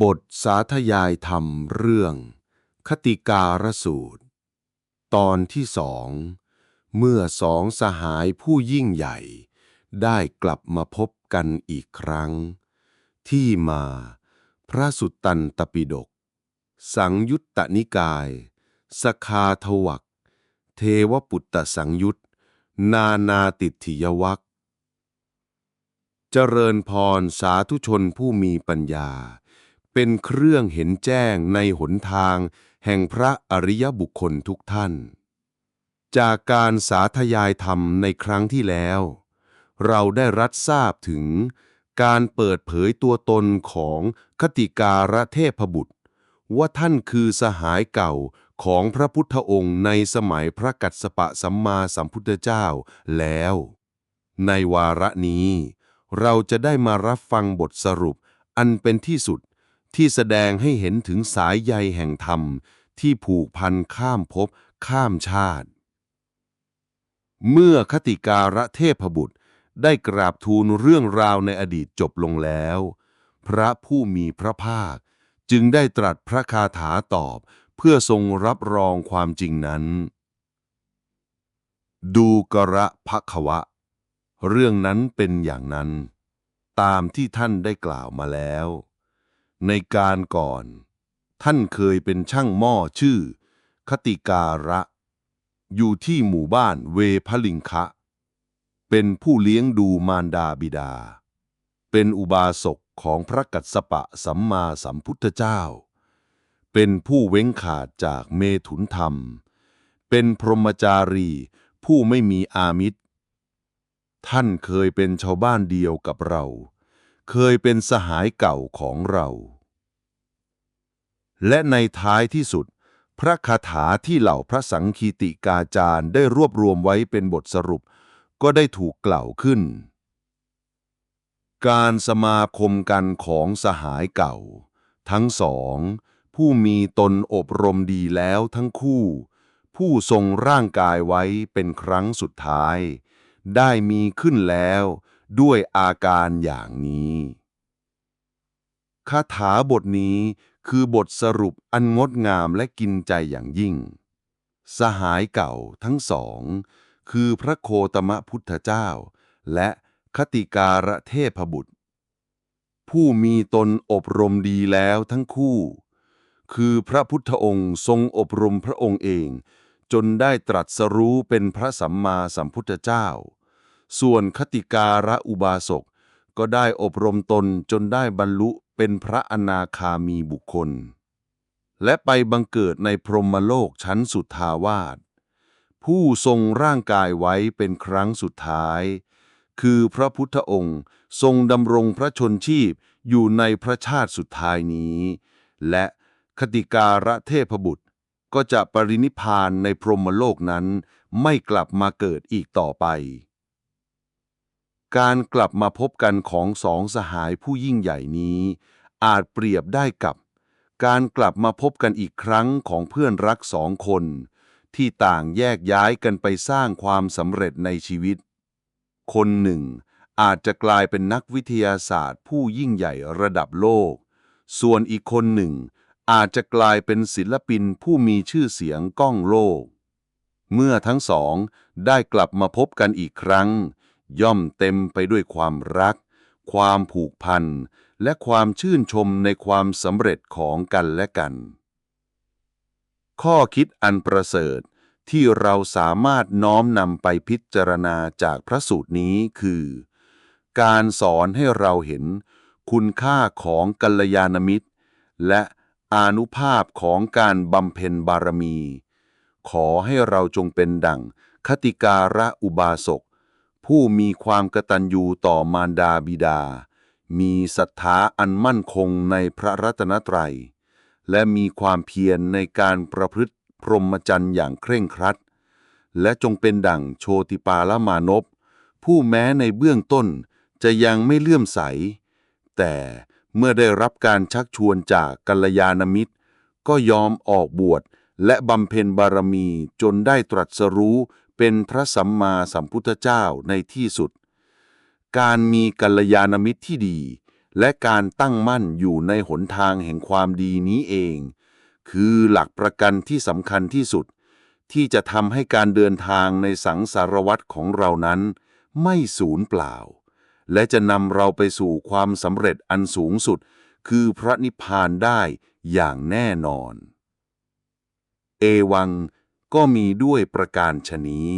บทสาธยายธรรมเรื่อง คติการสูตร ตอนที่สอง เมื่อสองสหายผู้ยิ่งใหญ่ ได้กลับมาพบกันอีกครั้ง ที่มา พระสุตตันตปิฎกสังยุตตนิกาย สคาทวักเทวปุตตสังยุตนานาติถิยวักเจริญพรสาธุชนผู้มีปัญญา เป็นเครื่องเห็นแจ้งในหนทาง แห่งพระอริยบุคคลทุกท่าน จากการสาธยายธรรมในครั้งที่แล้ว เราได้รับทราบถึงการเปิดเผยตัวตนของคติการะเทพบุตร ว่าท่านคือสหายเก่าของพระพุทธองค์ในสมัยพระกัสสปะสัมมาสัมพุทธเจ้าแล้ว ในวาระนี้ เราจะได้มารับฟังบทสรุปอันเป็นที่สุด ที่แสดงให้เห็นถึงสายใยแห่งธรรม ที่ผูกพันข้ามภพข้ามชาติ เมื่อคติการะเทพบุตรได้กราบทูลเรื่องราวในอดีตจบลงแล้ว พระผู้มีพระภาค จึงได้ตรัสพระคาถาตอบเพื่อทรงรับรองความจริงนั้น ดูกระภควะ เรื่องนั้นเป็นอย่างนั้น ตามที่ท่านได้กล่าวมาแล้ว ในการก่อน ท่านเคยเป็นช่างหม้อชื่อ คติการะ อยู่ที่หมู่บ้านเวพลิงคะ เป็นผู้เลี้ยงดูมารดาบิดา เป็นอุบาสกของพระกัสสปะสัมมาสัมพุทธเจ้า เป็นผู้เว้งขาดจากเมถุนธรรม เป็นพรหมจารีผู้ไม่มีอามิตร ท่านเคยเป็นชาวบ้านเดียวกับเรา เคยเป็นสหายเก่าของเรา และในท้ายที่สุด พระคาถาที่เหล่าพระสังคีติกาจารย์ได้รวบรวมไว้เป็นบทสรุป ก็ได้ถูกกล่าวขึ้น การสมาคมกันของสหายเก่า ทั้งสอง ผู้มีตนอบรมดีแล้วทั้งคู่ ผู้ทรงร่างกายไว้เป็นครั้งสุดท้าย ได้มีขึ้นแล้ว ด้วยอาการอย่างนี้คาถาบทนี้คือบทสรุปอันงดงามและกินใจอย่างยิ่ง สหายเก่าทั้งสอง คือพระโคตมะพุทธเจ้า และคติการะเทพบุตร ผู้มีตนอบรมดีแล้วทั้งคู่ คือพระพุทธองค์ทรงอบรมพระองค์เอง จนได้ตรัสรู้เป็นพระสัมมาสัมพุทธเจ้า ส่วนคติการะอุบาสก ก็ได้อบรมตนจนได้บรรลุเป็นพระอนาคามีบุคคล และไปบังเกิดในพรหมโลกชั้นสุทธาวาสผู้ทรงร่างกายไว้เป็นครั้งสุดท้าย คือพระพุทธองค์ทรงดำรงพระชนชีพอยู่ในพระชาติสุดท้ายนี้ และคติการะเทพบุตรก็จะปรินิพพานในพรหมโลกนั้นไม่กลับมาเกิดอีกต่อไป การกลับมาพบกันของสองสหายผู้ยิ่งใหญ่นี้ อาจเปรียบได้กับ การกลับมาพบกันอีกครั้งของเพื่อนรักสองคน ที่ต่างแยกย้ายกันไปสร้างความสำเร็จในชีวิต คนหนึ่ง อาจจะกลายเป็นนักวิทยาศาสตร์ ผู้ยิ่งใหญ่ระดับโลก ส่วนอีกคนหนึ่ง อาจจะกลายเป็นศิลปินผู้มีชื่อเสียงก้องโลก เมื่อทั้งสองได้กลับมาพบกันอีกครั้ง ย่อมเต็มไปด้วยความรัก ความผูกพัน และความชื่นชมในความสำเร็จของกันและกัน ข้อคิดอันประเสริฐที่เราสามารถน้อมนำไปพิจารณาจากพระสูตรนี้คือ การสอนให้เราเห็นคุณค่าของกัลยาณมิตร และอานุภาพของการบำเพ็ญบารมี ขอให้เราจงเป็นดั่งคติการะอุบาสก ผู้มีความกตัญญูต่อมารดาบิดา มีศรัทธาอันมั่นคงในพระรัตนตรัย และมีความเพียรในการประพฤติพรหมจรรย์อย่างเคร่งครัด และจงเป็นดั่งโชติปาละมานพผู้แม้ในเบื้องต้นจะยังไม่เลื่อมใส แต่เมื่อได้รับการชักชวนจากกัลยาณมิตร ก็ยอมออกบวชและบำเพ็ญบารมีจนได้ตรัสรู้ เป็นพระสัมมาสัมพุทธเจ้าในที่สุด การมีกัลยาณมิตรที่ดี และการตั้งมั่นอยู่ในหนทางแห่งความดีนี้เอง คือหลักประกันที่สำคัญที่สุด ที่จะทำให้การเดินทางในสังสารวัตรของเรานั้น ไม่สูญเปล่า และจะนำเราไปสู่ความสำเร็จอันสูงสุด คือพระนิพพานได้อย่างแน่นอน เอวัง ก็มีด้วยประการชนี้